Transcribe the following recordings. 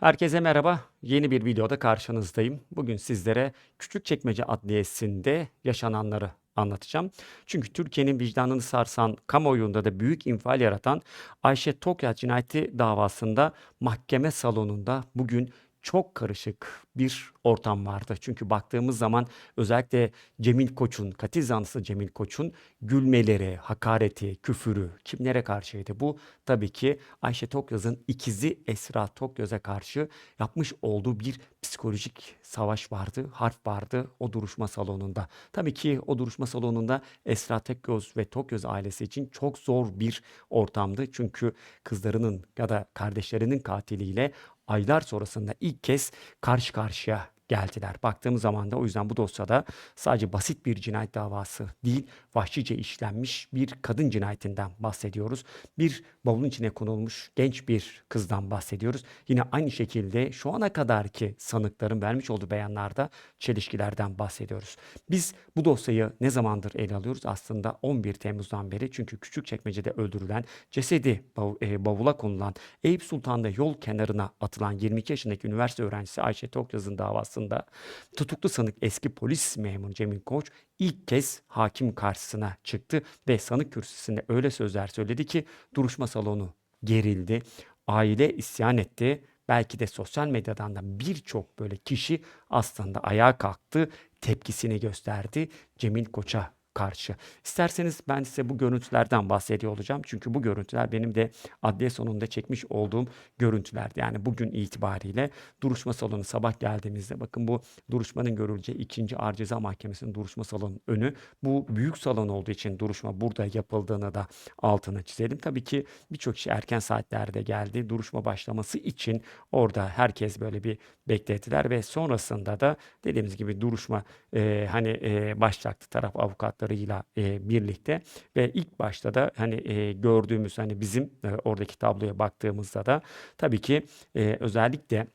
Herkese merhaba. Yeni bir videoda karşınızdayım. Bugün sizlere Küçükçekmece Adliyesi'nde yaşananları anlatacağım. Çünkü Türkiye'nin vicdanını sarsan, kamuoyunda da büyük infial yaratan Ayşe Tokya cinayeti davasında mahkeme salonunda bugün çok karışık bir ortam vardı. Çünkü baktığımız zaman özellikle Cemil Koç'un, katil zanlısı Cemil Koç'un gülmeleri, hakareti, küfürü kimlere karşıydı? Bu tabii ki Ayşe Tokyaz'ın ikizi Esra Tokyaz'a karşı yapmış olduğu bir psikolojik savaş vardı, harp vardı o duruşma salonunda. Tabii ki o duruşma salonunda Esra Tokyaz ve Tokyaz ailesi için çok zor bir ortamdı. Çünkü kızlarının ya da kardeşlerinin katiliyle aylar sonrasında ilk kez karşı karşıya geldiler. Baktığımız zaman da o yüzden bu dosyada sadece basit bir cinayet davası değil, vahşice işlenmiş bir kadın cinayetinden bahsediyoruz. Bir bavulun içine konulmuş genç bir kızdan bahsediyoruz. Yine aynı şekilde şu ana kadarki sanıkların vermiş olduğu beyanlarda çelişkilerden bahsediyoruz. Biz bu dosyayı ne zamandır ele alıyoruz? Aslında 11 Temmuz'dan beri çünkü Küçükçekmece'de öldürülen, cesedi e, bavula konulan, Eyüp Sultan'da yol kenarına atılan 22 yaşındaki üniversite öğrencisi Ayşe Tokyaz'ın davasında tutuklu sanık eski polis memuru Cemil Koç ilk kez hakim karşısına çıktı ve sanık kürsüsünde öyle sözler söyledi ki duruşma salonu gerildi. Aile isyan etti. Belki de sosyal medyadan da birçok böyle kişi aslında ayağa kalktı, tepkisini gösterdi Cemil Koç'a karşı. İsterseniz ben size bu görüntülerden bahsediyor olacağım. Çünkü bu görüntüler benim de adliye sonunda çekmiş olduğum görüntülerdi. Yani bugün itibariyle duruşma salonu sabah geldiğimizde bakın bu duruşmanın görüleceği ikinci Ağır Ceza Mahkemesi'nin duruşma salonunun önü. Bu büyük salon olduğu için duruşma burada yapıldığını da altına çizelim. Tabii ki birçok kişi erken saatlerde geldi. Duruşma başlaması için orada herkes böyle bir beklediler ve sonrasında da dediğimiz gibi duruşma e, hani e, başlaktı taraf avukatlarıyla e, birlikte ve ilk başta da hani e, gördüğümüz hani bizim e, oradaki tabloya baktığımızda da tabii ki e, özellikle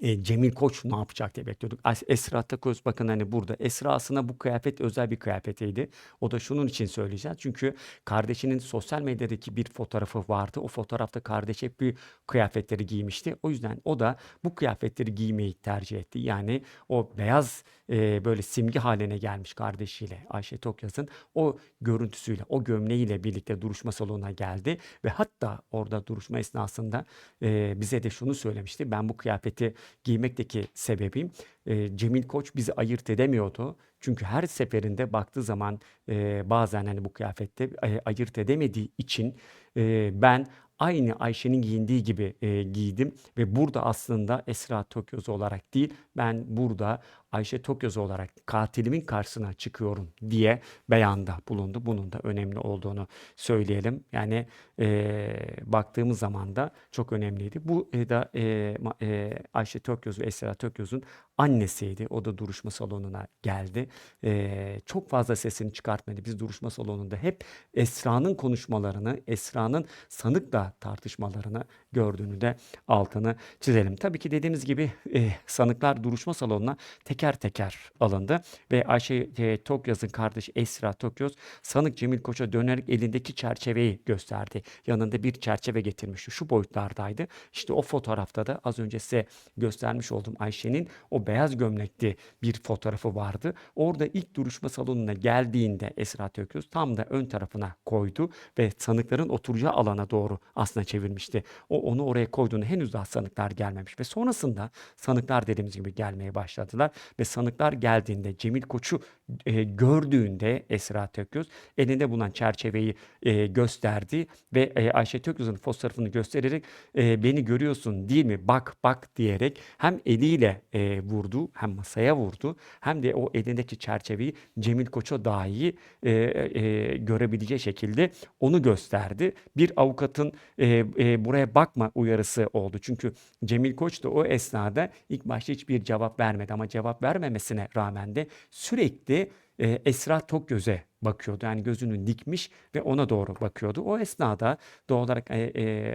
e, Cemil Koç ne yapacak diye bekliyorduk. Esra Takoz bakın hani burada. Esra aslında bu kıyafet özel bir kıyafetiydi. O da şunun için söyleyeceğiz. Çünkü kardeşinin sosyal medyadaki bir fotoğrafı vardı. O fotoğrafta kardeş hep bir kıyafetleri giymişti. O yüzden o da bu kıyafetleri giymeyi tercih etti. Yani o beyaz e, böyle simge haline gelmiş kardeşiyle Ayşe Tokyaz'ın o görüntüsüyle, o gömleğiyle birlikte duruşma salonuna geldi ve hatta orada duruşma esnasında e, bize de şunu söylemişti. Ben bu kıyafeti giymekteki sebebim e, Cemil Koç bizi ayırt edemiyordu. Çünkü her seferinde baktığı zaman e, bazen hani bu kıyafette e, ayırt edemediği için e, ben aynı Ayşe'nin giyindiği gibi e, giydim ve burada aslında Esra Tokyöz olarak değil ben burada Ayşe Tokyöz olarak katilimin karşısına çıkıyorum diye beyanda bulundu. Bunun da önemli olduğunu söyleyelim. Yani e, baktığımız zaman da çok önemliydi. Bu e, da e, e, Ayşe Tokyöz ve Esra Tokyöz'ün annesiydi. O da duruşma salonuna geldi. E, çok fazla sesini çıkartmadı. Biz duruşma salonunda hep Esra'nın konuşmalarını, Esra'nın sanıkla tartışmalarını gördüğünü de altını çizelim. Tabii ki dediğimiz gibi e, sanıklar duruşma salonuna teker teker alındı ve Ayşe e, Tokyaz'ın kardeşi Esra Tokyaz sanık Cemil Koç'a dönerek elindeki çerçeveyi gösterdi. Yanında bir çerçeve getirmişti. Şu boyutlardaydı. İşte o fotoğrafta da az önce size göstermiş olduğum Ayşe'nin o beyaz gömlekli bir fotoğrafı vardı. Orada ilk duruşma salonuna geldiğinde Esra Tokyaz tam da ön tarafına koydu ve sanıkların oturacağı alana doğru aslında çevirmişti. O onu oraya koyduğunda henüz daha sanıklar gelmemiş ve sonrasında sanıklar dediğimiz gibi gelmeye başladılar ve sanıklar geldiğinde Cemil Koç'u e, gördüğünde Esra Tököz elinde bulunan çerçeveyi e, gösterdi ve e, Ayşe Tököz'ün fotoğrafını göstererek e, beni görüyorsun değil mi bak bak diyerek hem eliyle e, vurdu hem masaya vurdu hem de o elindeki çerçeveyi Cemil Koç'a dahi e, e, görebileceği şekilde onu gösterdi. Bir avukatın e, e, buraya bakma uyarısı oldu. Çünkü Cemil Koç da o esnada ilk başta hiçbir cevap vermedi ama cevap vermemesine rağmen de sürekli e, Esra Tokgöz'e bakıyordu. Yani gözünü dikmiş ve ona doğru bakıyordu. O esnada doğal olarak e, e,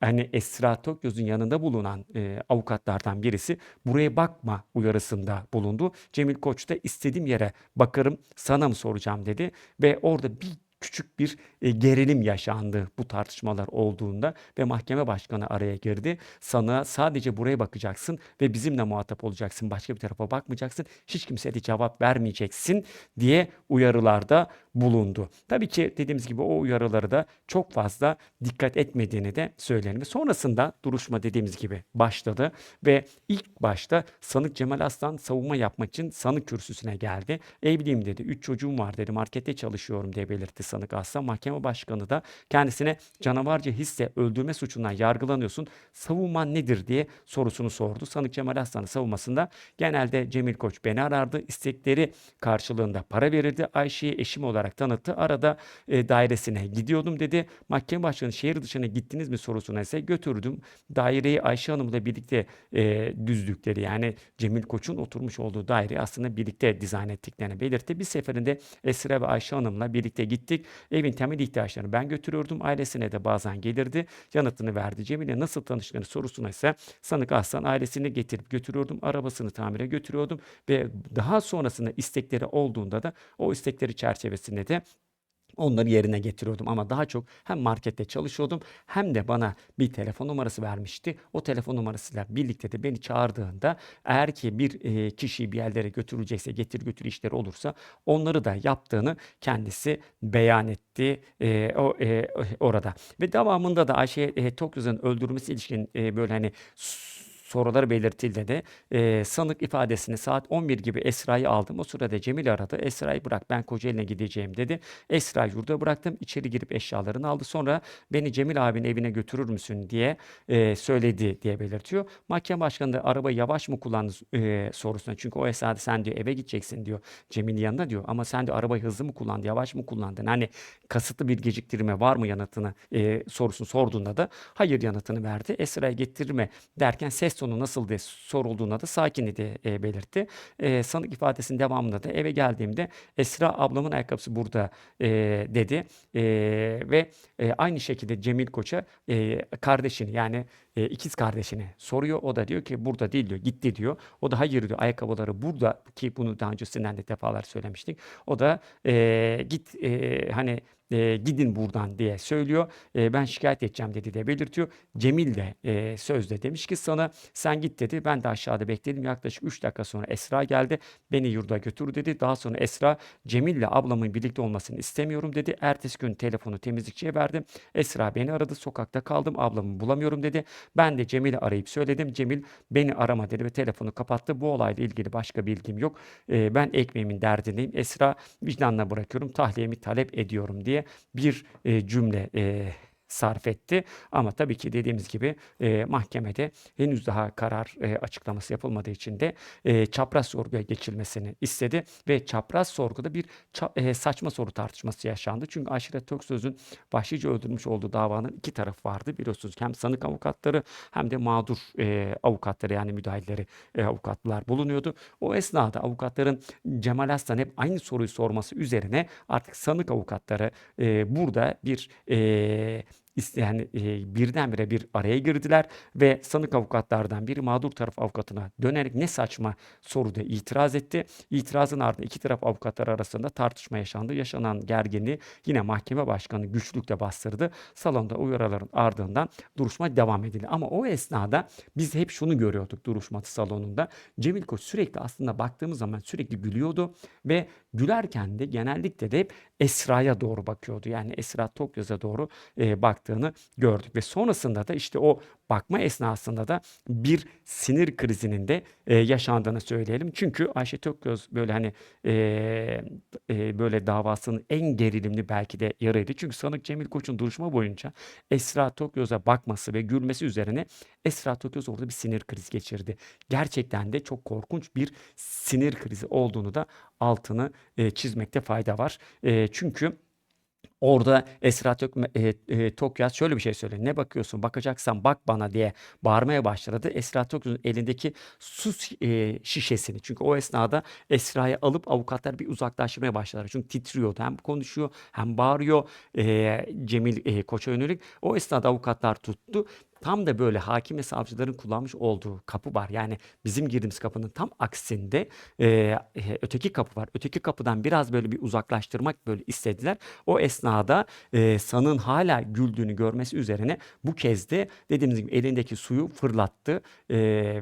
hani Esra Tokgöz'ün yanında bulunan e, avukatlardan birisi buraya bakma uyarısında bulundu. Cemil Koç da istediğim yere bakarım sana mı soracağım dedi ve orada bir küçük bir e, gerilim yaşandı bu tartışmalar olduğunda ve mahkeme başkanı araya girdi. Sana sadece buraya bakacaksın ve bizimle muhatap olacaksın. Başka bir tarafa bakmayacaksın. Hiç kimseye de cevap vermeyeceksin diye uyarılarda bulundu. Tabii ki dediğimiz gibi o uyarıları da çok fazla dikkat etmediğini de söyleyelim. Sonrasında duruşma dediğimiz gibi başladı ve ilk başta sanık Cemal Aslan savunma yapmak için sanık kürsüsüne geldi. Evliyim dedi. Üç çocuğum var dedi. Markette çalışıyorum diye belirtti sanık Aslan. Mahkeme başkanı da kendisine canavarca hisse öldürme suçundan yargılanıyorsun. Savunman nedir diye sorusunu sordu. Sanık Cemal Aslan'ın savunmasında genelde Cemil Koç beni arardı. istekleri karşılığında para verirdi. Ayşe'yi eşim olarak tanıttı. Arada e, dairesine gidiyordum dedi. Mahkeme başkanı şehir dışına gittiniz mi sorusuna ise götürdüm. Daireyi Ayşe Hanım'la birlikte e, düzdükleri yani Cemil Koç'un oturmuş olduğu daireyi aslında birlikte dizayn ettiklerini belirtti. Bir seferinde Esra ve Ayşe Hanım'la birlikte gittik. Evin temel ihtiyaçlarını ben götürüyordum. Ailesine de bazen gelirdi. Yanıtını verdi. Cemil'le nasıl tanıştığını sorusuna ise sanık Aslan ailesini getirip götürüyordum. Arabasını tamire götürüyordum ve daha sonrasında istekleri olduğunda da o istekleri çerçevesinde de Onları yerine getiriyordum ama daha çok hem markette çalışıyordum hem de bana bir telefon numarası vermişti. O telefon numarasıyla birlikte de beni çağırdığında eğer ki bir e, kişiyi bir yerlere götürecekse getir götür işleri olursa onları da yaptığını kendisi beyan etti e, o e, orada. Ve devamında da Ayşe e, Tokyoz'un öldürülmesi ilişkin e, böyle hani soruları belirtildi de e, sanık ifadesini saat 11 gibi Esra'yı aldım. O sırada Cemil aradı. Esra'yı bırak ben Kocaeli'ne gideceğim dedi. Esra yurda bıraktım. İçeri girip eşyalarını aldı. Sonra beni Cemil abinin evine götürür müsün diye e, söyledi diye belirtiyor. Mahkeme başkanı da arabayı yavaş mı kullandı e, sorusuna. Çünkü o esnada sen diyor eve gideceksin diyor Cemil'in yanında diyor. Ama sen de arabayı hızlı mı kullandı yavaş mı kullandın? Hani kasıtlı bir geciktirme var mı yanıtını e, sorusunu sorduğunda da hayır yanıtını verdi. Esra'ya getirme derken ses sonu nasıl diye sorulduğunda da sakin diye e, belirtti. E, sanık ifadesinin devamında da eve geldiğimde Esra ablamın ayakkabısı burada e, dedi e, ve e, aynı şekilde Cemil Koç'a e, kardeşini yani e, ikiz kardeşini soruyor. O da diyor ki burada değil diyor gitti diyor. O da hayır diyor ayakkabıları burada ki bunu daha öncesinden de defalar söylemiştik. O da e, git e, hani e, gidin buradan diye söylüyor. E, ben şikayet edeceğim dedi de belirtiyor. Cemil de e, sözde demiş ki sana sen git dedi. Ben de aşağıda bekledim. Yaklaşık 3 dakika sonra Esra geldi. Beni yurda götür dedi. Daha sonra Esra Cemil'le ablamın birlikte olmasını istemiyorum dedi. Ertesi gün telefonu temizlikçiye verdim. Esra beni aradı. Sokakta kaldım. Ablamı bulamıyorum dedi. Ben de Cemil'i arayıp söyledim. Cemil beni arama dedi ve telefonu kapattı. Bu olayla ilgili başka bilgim yok. E, ben ekmeğimin derdindeyim. Esra vicdanla bırakıyorum. Tahliyemi talep ediyorum diye bir e, cümle e, sarf etti. Ama tabii ki dediğimiz gibi e, mahkemede henüz daha karar e, açıklaması yapılmadığı için de e, çapraz sorguya geçilmesini istedi ve çapraz sorguda bir e, saçma soru tartışması yaşandı. Çünkü Aşiret Töksöz'ün vahşice öldürmüş olduğu davanın iki tarafı vardı. Biliyorsunuz hem sanık avukatları hem de mağdur e, avukatları yani müdahilleri e, avukatlar bulunuyordu. O esnada avukatların Cemal Aslan hep aynı soruyu sorması üzerine artık sanık avukatları e, burada bir e, yani e, birdenbire bir araya girdiler ve sanık avukatlardan biri mağdur taraf avukatına dönerek ne saçma soruda itiraz etti. İtirazın ardından iki taraf avukatlar arasında tartışma yaşandı. Yaşanan gerginliği yine mahkeme başkanı güçlükle bastırdı. Salonda uyarıların ardından duruşma devam edildi. Ama o esnada biz hep şunu görüyorduk duruşma salonunda. Cemil Koç sürekli aslında baktığımız zaman sürekli gülüyordu ve gülerken de genellikle de hep Esra'ya doğru bakıyordu. Yani Esra Tokyoz'a doğru e, baktığını gördük ve sonrasında da işte o bakma esnasında da bir sinir krizinin de e, yaşandığını söyleyelim. Çünkü Ayşe Tokyoz böyle hani e, e, böyle davasının en gerilimli belki de yarıydı. Çünkü sanık Cemil Koç'un duruşma boyunca Esra Tokyoz'a bakması ve gülmesi üzerine Esra Tokyoz orada bir sinir krizi geçirdi. Gerçekten de çok korkunç bir sinir krizi olduğunu da altını e, çizmekte fayda var. E, çünkü Orada Esra Tök, e, e, Tokyaz şöyle bir şey söyledi. Ne bakıyorsun? Bakacaksan bak bana diye bağırmaya başladı. Esra Tokyaz'ın elindeki su e, şişesini. Çünkü o esnada Esra'yı alıp avukatlar bir uzaklaştırmaya başladılar. Çünkü titriyordu. Hem konuşuyor hem bağırıyor e, Cemil e, Koç'a yönelik. O esnada avukatlar tuttu tam da böyle hakim ve savcıların kullanmış olduğu kapı var. Yani bizim girdiğimiz kapının tam aksinde e, e, öteki kapı var. Öteki kapıdan biraz böyle bir uzaklaştırmak böyle istediler. O esnada e, sanın hala güldüğünü görmesi üzerine bu kez de dediğimiz gibi elindeki suyu fırlattı e,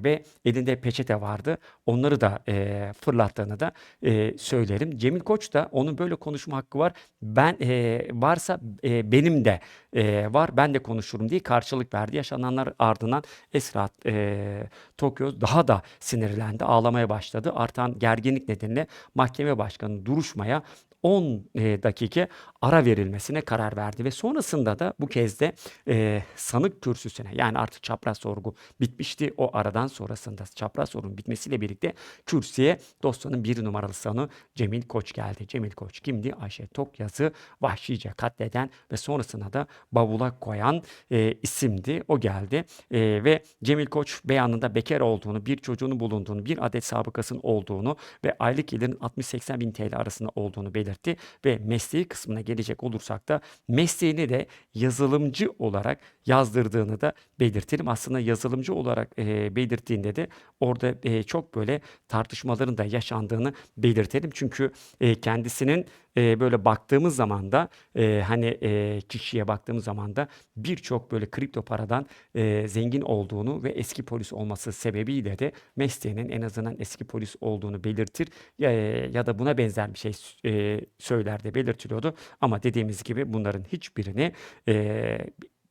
ve elinde peçete vardı. Onları da e, fırlattığını da e, söylerim. Cemil Koç da onun böyle konuşma hakkı var. Ben e, varsa e, benim de e, var. Ben de konuşurum diye karşılık verdi. Yaşananlar ardından Esra e, Tokyo daha da sinirlendi. Ağlamaya başladı. Artan gerginlik nedeniyle mahkeme başkanı duruşmaya 10 e, dakika ara verilmesine karar verdi ve sonrasında da bu kez de e, sanık kürsüsüne yani artık çapraz sorgu bitmişti. O aradan sonrasında çapraz sorgunun bitmesiyle birlikte kürsüye dosyanın bir numaralı sanığı Cemil Koç geldi. Cemil Koç kimdi? Ayşe Tokyaz'ı vahşice katleden ve sonrasında da bavula koyan e, isimdi. O geldi e, ve Cemil Koç beyanında bekar olduğunu, bir çocuğunun bulunduğunu, bir adet sabıkasının olduğunu ve aylık gelirin 60-80 bin TL arasında olduğunu belirtti belirtti ve mesleği kısmına gelecek olursak da mesleğini de yazılımcı olarak yazdırdığını da belirtelim. Aslında yazılımcı olarak e, belirttiğinde de orada e, çok böyle tartışmaların da yaşandığını belirtelim. Çünkü e, kendisinin e, böyle baktığımız zaman da e, hani e, kişiye baktığımız zaman da birçok böyle kripto paradan e, zengin olduğunu ve eski polis olması sebebiyle de mesleğinin en azından eski polis olduğunu belirtir ya, ya da buna benzer bir şey e, söyler de belirtiliyordu. Ama dediğimiz gibi bunların hiçbirini e,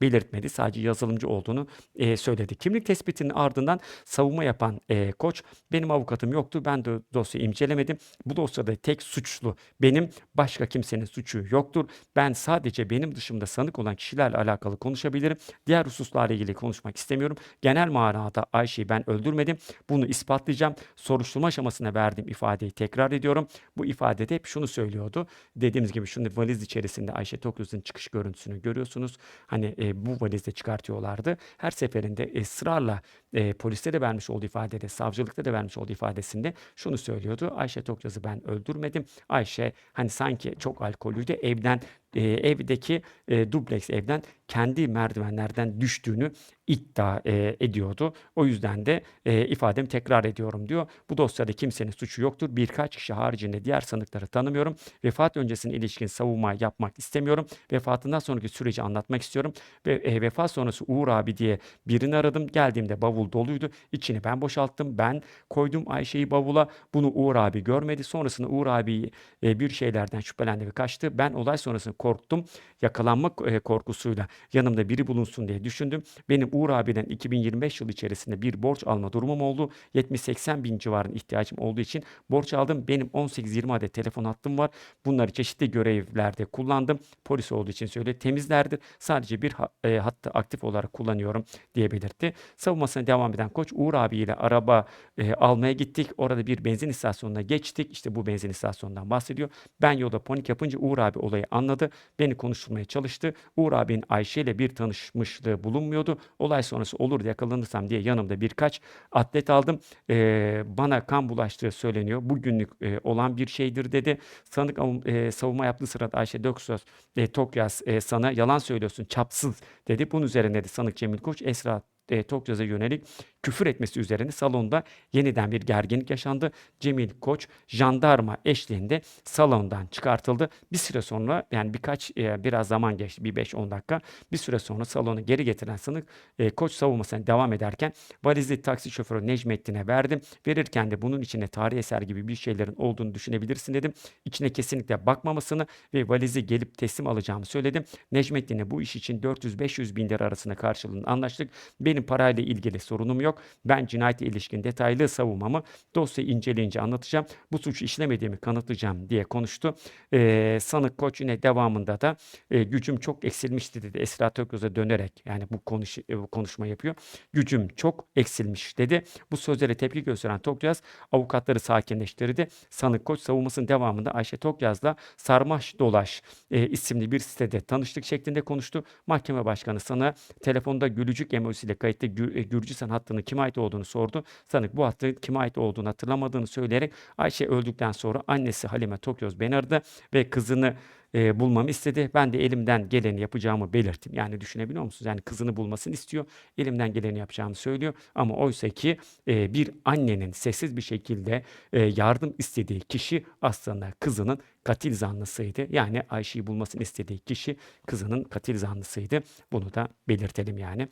belirtmedi. Sadece yazılımcı olduğunu e, söyledi. Kimlik tespitinin ardından savunma yapan e, koç benim avukatım yoktu. Ben de dosyayı incelemedim. Bu dosyada tek suçlu benim. Başka kimsenin suçu yoktur. Ben sadece benim dışımda sanık olan kişilerle alakalı konuşabilirim. Diğer hususlarla ilgili konuşmak istemiyorum. Genel manada Ayşe'yi ben öldürmedim. Bunu ispatlayacağım. Soruşturma aşamasına verdiğim ifadeyi tekrar ediyorum. Bu ifadede hep şunu söylüyordu. Dediğimiz gibi şimdi valiz içerisinde Ayşe Tokyos'un çıkış görüntüsünü görüyorsunuz. Hani e, bu valizde çıkartıyorlardı. Her seferinde ısrarla e, poliste de vermiş olduğu ifadede, savcılıkta da vermiş olduğu ifadesinde şunu söylüyordu. Ayşe Tokyaz'ı ben öldürmedim. Ayşe hani sanki çok alkolüydü. Evden e, evdeki e, dubleks evden kendi merdivenlerden düştüğünü iddia e, ediyordu. O yüzden de e, ifademi tekrar ediyorum diyor. Bu dosyada kimsenin suçu yoktur. Birkaç kişi haricinde diğer sanıkları tanımıyorum. Vefat öncesine ilişkin savunma yapmak istemiyorum. Vefatından sonraki süreci anlatmak istiyorum. Ve e, vefat sonrası Uğur abi diye birini aradım. Geldiğimde bavul doluydu. İçini ben boşalttım. Ben koydum Ayşe'yi bavula. Bunu Uğur abi görmedi. Sonrasında Uğur abi e, bir şeylerden şüphelendi ve kaçtı. Ben olay sonrasında korktum. Yakalanma e, korkusuyla yanımda biri bulunsun diye düşündüm. Benim Uğur abiden 2025 yıl içerisinde bir borç alma durumum oldu. 70-80 bin civarın ihtiyacım olduğu için borç aldım. Benim 18-20 adet telefon hattım var. Bunları çeşitli görevlerde kullandım. Polis olduğu için söyle temizlerdir. Sadece bir e, hattı aktif olarak kullanıyorum diye belirtti. Savunmasına devam eden koç Uğur abiyle araba e, almaya gittik. Orada bir benzin istasyonuna geçtik. İşte bu benzin istasyonundan bahsediyor. Ben yolda panik yapınca Uğur abi olayı anladı. Beni konuşturmaya çalıştı. Uğur abinin Ayşe ile bir tanışmışlığı bulunmuyordu. Olay sonrası olur da yakalanırsam diye yanımda birkaç atlet aldım. E, bana kan bulaştığı söyleniyor. Bugünlük e, olan bir şeydir dedi. Sanık e, savunma yaptığı sırada Ayşe Döksöz e, Tokyas e, sana yalan söylüyorsun çapsız dedi. Bunun üzerine de sanık Cemil Koç Esra e, Tokyaz'a yönelik küfür etmesi üzerine salonda yeniden bir gerginlik yaşandı. Cemil Koç jandarma eşliğinde salondan çıkartıldı. Bir süre sonra yani birkaç e, biraz zaman geçti bir 5-10 dakika. Bir süre sonra salonu geri getiren sanık e, Koç savunmasına devam ederken valizli taksi şoförü Necmettin'e verdim. Verirken de bunun içine tarih eser gibi bir şeylerin olduğunu düşünebilirsin dedim. İçine kesinlikle bakmamasını ve valizi gelip teslim alacağımı söyledim. Necmettin'e bu iş için 400-500 bin lira arasında karşılığını anlaştık. Benim parayla ilgili sorunum yok. Ben cinayete ilişkin detaylı savunmamı dosyayı inceleyince anlatacağım. Bu suçu işlemediğimi kanıtlayacağım diye konuştu. Ee, sanık koç yine devamında da e, gücüm çok eksilmişti dedi. Esra Tököz'e dönerek yani bu, konuş, e, konuşma yapıyor. Gücüm çok eksilmiş dedi. Bu sözlere tepki gösteren Tokyaz avukatları sakinleştirdi. Sanık koç savunmasının devamında Ayşe Tokyaz'la Sarmaş Dolaş e, isimli bir sitede tanıştık şeklinde konuştu. Mahkeme başkanı sana telefonda gülücük emojisiyle kayıtlı Gür, e, Gürcistan hattını hattının kime ait olduğunu sordu. Sanık bu hattın kime ait olduğunu hatırlamadığını söyleyerek Ayşe öldükten sonra annesi Halime Tokyoz beni aradı ve kızını e, bulmamı istedi. Ben de elimden geleni yapacağımı belirttim. Yani düşünebiliyor musunuz? Yani kızını bulmasını istiyor. Elimden geleni yapacağımı söylüyor. Ama oysa ki e, bir annenin sessiz bir şekilde e, yardım istediği kişi aslında kızının katil zanlısıydı. Yani Ayşe'yi bulmasını istediği kişi kızının katil zanlısıydı. Bunu da belirtelim yani.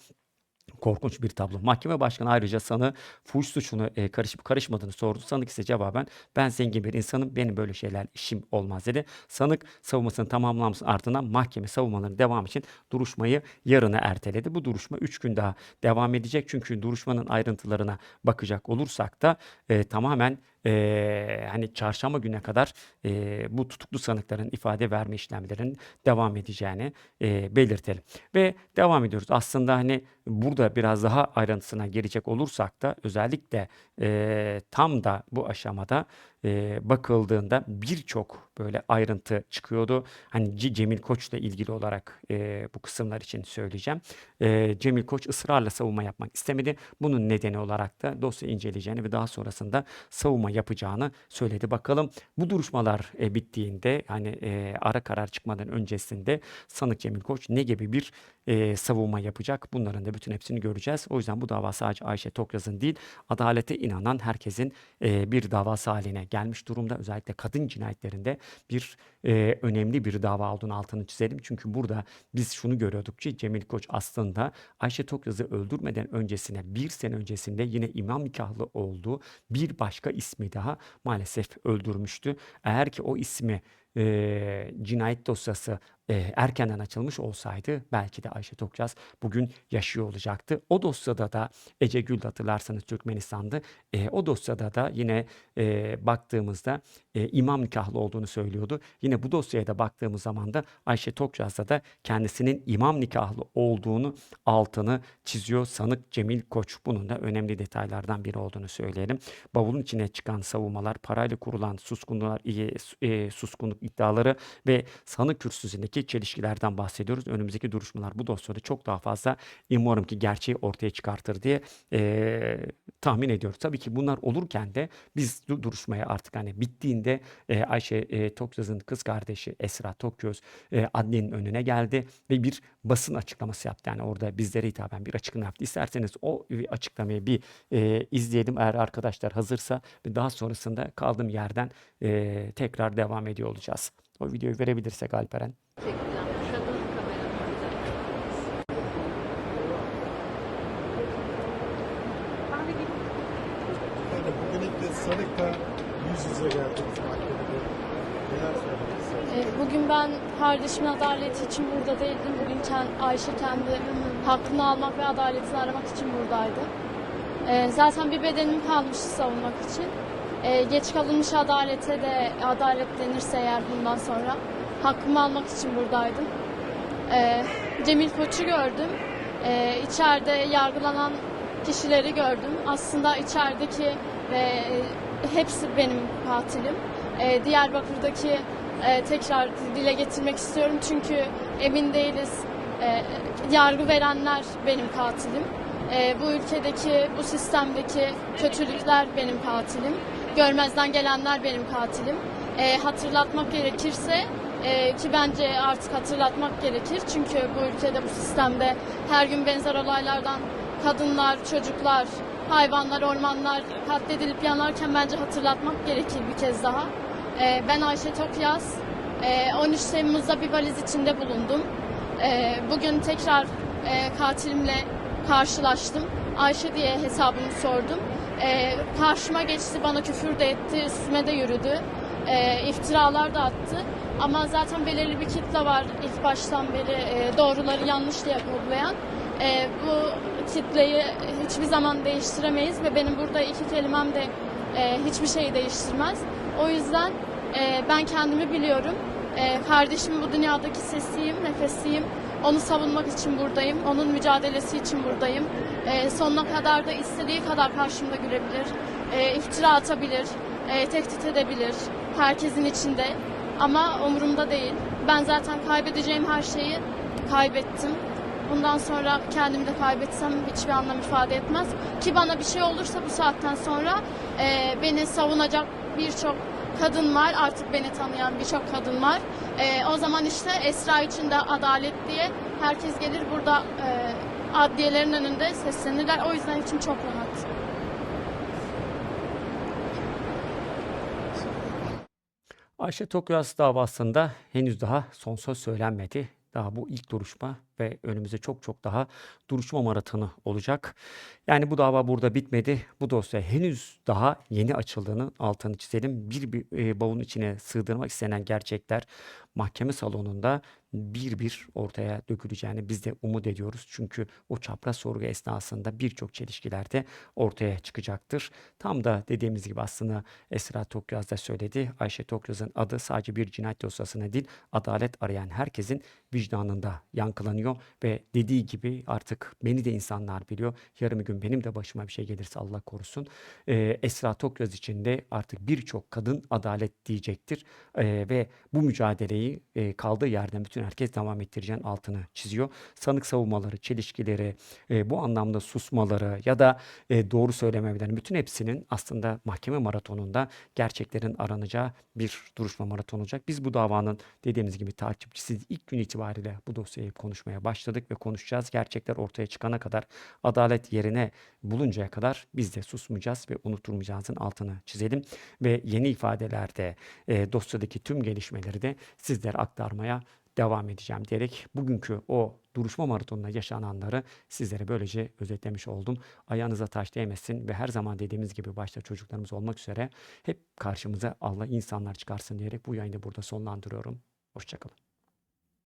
Korkunç bir tablo. Mahkeme başkanı ayrıca sanığı fuhuş suçunu e, karışıp karışmadığını sordu. Sanık ise cevaben ben zengin bir insanım benim böyle şeyler işim olmaz dedi. Sanık savunmasını tamamlamasının ardından mahkeme savunmalarının devam için duruşmayı yarına erteledi. Bu duruşma 3 gün daha devam edecek. Çünkü duruşmanın ayrıntılarına bakacak olursak da e, tamamen e, hani çarşamba güne kadar e, bu tutuklu sanıkların ifade verme işlemlerinin devam edeceğini e, belirtelim. Ve devam ediyoruz. Aslında hani burada biraz daha ayrıntısına girecek olursak da özellikle e, tam da bu aşamada e, bakıldığında birçok böyle ayrıntı çıkıyordu. Hani Cemil Koç'la ilgili olarak e, bu kısımlar için söyleyeceğim. E, Cemil Koç ısrarla savunma yapmak istemedi. Bunun nedeni olarak da dosya inceleyeceğini ve daha sonrasında savunma yapacağını söyledi. Bakalım bu duruşmalar e, bittiğinde hani e, ara karar çıkmadan öncesinde sanık Cemil Koç ne gibi bir e, savunma yapacak? Bunların da bütün hepsini göreceğiz. O yüzden bu dava sadece Ayşe Tokyaz'ın değil, adalete inanan herkesin e, bir davası haline gelmiş durumda. Özellikle kadın cinayetlerinde bir e, önemli bir dava olduğunu altını çizelim. Çünkü burada biz şunu görüyorduk ki Cemil Koç aslında Ayşe Tokyaz'ı öldürmeden öncesine bir sene öncesinde yine imam nikahlı olduğu bir başka ismi daha maalesef öldürmüştü. Eğer ki o ismi e, cinayet dosyası e, erkenden açılmış olsaydı belki de Ayşe Tokçaz bugün yaşıyor olacaktı. O dosyada da Ece Gül hatırlarsanız Türkmenistan'dı. E, o dosyada da yine e, baktığımızda e, imam nikahlı olduğunu söylüyordu. Yine bu dosyaya da baktığımız zaman da Ayşe Tokçaz'da da kendisinin imam nikahlı olduğunu altını çiziyor sanık Cemil Koç. Bunun da önemli detaylardan biri olduğunu söyleyelim. Bavulun içine çıkan savunmalar, parayla kurulan suskunluğlar, e, e, suskunluk iddiaları ve sanık kürsüsündeki çelişkilerden bahsediyoruz. Önümüzdeki duruşmalar bu dosyada çok daha fazla umarım ki gerçeği ortaya çıkartır diye e, tahmin ediyoruz. Tabii ki bunlar olurken de biz du- duruşmaya artık hani bittiğinde e, Ayşe e, Tokyaz'ın kız kardeşi Esra Tokyöz e, adliyenin önüne geldi ve bir basın açıklaması yaptı. Yani orada bizlere hitaben bir açıklama yaptı. İsterseniz o açıklamayı bir e, izleyelim eğer arkadaşlar hazırsa ve daha sonrasında kaldığım yerden e, tekrar devam ediyor olacağız. O videoyu verebilirsek Alperen. Çekilen kuşadığın kameralarıyla. Ben de gidip Yani bugün ilk kez sanıkla yüz yüze geldiniz mahkemede. Neler söylemek istersiniz? Ee, Bugün ben kardeşimin adaleti için burada değildim. Bugün kend- Ayşe kendi hakkını almak ve adaletini aramak için buradaydı. Ee, Zaten bir bedenim kalmıştı savunmak için. Ee, Geç kalınmış adalete de adalet denirse eğer bundan sonra hakkımı almak için buradaydım. Ee, Cemil Koç'u gördüm. Ee, içeride yargılanan kişileri gördüm. Aslında içerideki ve e, hepsi benim katilim. Ee, Diyarbakır'daki e, tekrar dile getirmek istiyorum çünkü emin değiliz. Ee, yargı verenler benim katilim. Ee, bu ülkedeki, bu sistemdeki kötülükler benim katilim. Görmezden gelenler benim katilim. Ee, hatırlatmak gerekirse ee, ki bence artık hatırlatmak gerekir. Çünkü bu ülkede, bu sistemde her gün benzer olaylardan kadınlar, çocuklar, hayvanlar, ormanlar katledilip yanarken bence hatırlatmak gerekir bir kez daha. Ee, ben Ayşe Tokyaz. Ee, 13 Temmuz'da bir valiz içinde bulundum. Ee, bugün tekrar e, katilimle karşılaştım. Ayşe diye hesabımı sordum. Ee, karşıma geçti, bana küfür de etti, üstüme de yürüdü. Ee, iftiralar da attı. Ama zaten belirli bir kitle var ilk baştan beri e, doğruları yanlış diye kodlayan. E, bu kitleyi hiçbir zaman değiştiremeyiz ve benim burada iki kelimem de e, hiçbir şeyi değiştirmez. O yüzden e, ben kendimi biliyorum. E, kardeşimin bu dünyadaki sesiyim, nefesiyim. Onu savunmak için buradayım. Onun mücadelesi için buradayım. E, sonuna kadar da istediği kadar karşımda gülebilir. E, iftira atabilir, e, tehdit edebilir. Herkesin içinde. Ama umurumda değil. Ben zaten kaybedeceğim her şeyi kaybettim. Bundan sonra kendimi de kaybetsem hiçbir anlam ifade etmez. Ki bana bir şey olursa bu saatten sonra e, beni savunacak birçok kadın var. Artık beni tanıyan birçok kadın var. Ee, o zaman işte Esra için de adalet diye herkes gelir burada e, adliyelerin önünde seslenirler. O yüzden içim çok rahat. Ayşe Tokyas davasında henüz daha son söz söylenmedi. Daha bu ilk duruşma ve önümüzde çok çok daha duruşma maratonu olacak. Yani bu dava burada bitmedi. Bu dosya henüz daha yeni açıldığını altını çizelim. Bir, bir e, bavulun içine sığdırmak istenen gerçekler mahkeme salonunda bir bir ortaya döküleceğini biz de umut ediyoruz. Çünkü o çapraz sorgu esnasında birçok çelişkiler de ortaya çıkacaktır. Tam da dediğimiz gibi aslında Esra Tokyaz da söyledi. Ayşe Tokyaz'ın adı sadece bir cinayet dosyasına değil, adalet arayan herkesin vicdanında yankılanıyor ve dediği gibi artık beni de insanlar biliyor. Yarın bir gün benim de başıma bir şey gelirse Allah korusun. Ee, Esra Tokyaz için de artık birçok kadın adalet diyecektir. Ee, ve bu mücadeleyi e, kaldığı yerden bütün herkes devam ettireceğin altını çiziyor. Sanık savunmaları, çelişkileri, e, bu anlamda susmaları ya da e, doğru söylememeleri bütün hepsinin aslında mahkeme maratonunda gerçeklerin aranacağı bir duruşma maratonu olacak. Biz bu davanın dediğimiz gibi takipçisiz ilk gün itibariyle bu dosyayı konuşmaya başladık ve konuşacağız. Gerçekler ortaya çıkana kadar, adalet yerine buluncaya kadar biz de susmayacağız ve unutturmayacağımızın altını çizelim. Ve yeni ifadelerde e, dosyadaki tüm gelişmeleri de sizlere aktarmaya devam edeceğim diyerek bugünkü o duruşma maratonunda yaşananları sizlere böylece özetlemiş oldum. Ayağınıza taş değmesin ve her zaman dediğimiz gibi başta çocuklarımız olmak üzere hep karşımıza Allah insanlar çıkarsın diyerek bu yayını burada sonlandırıyorum. Hoşçakalın.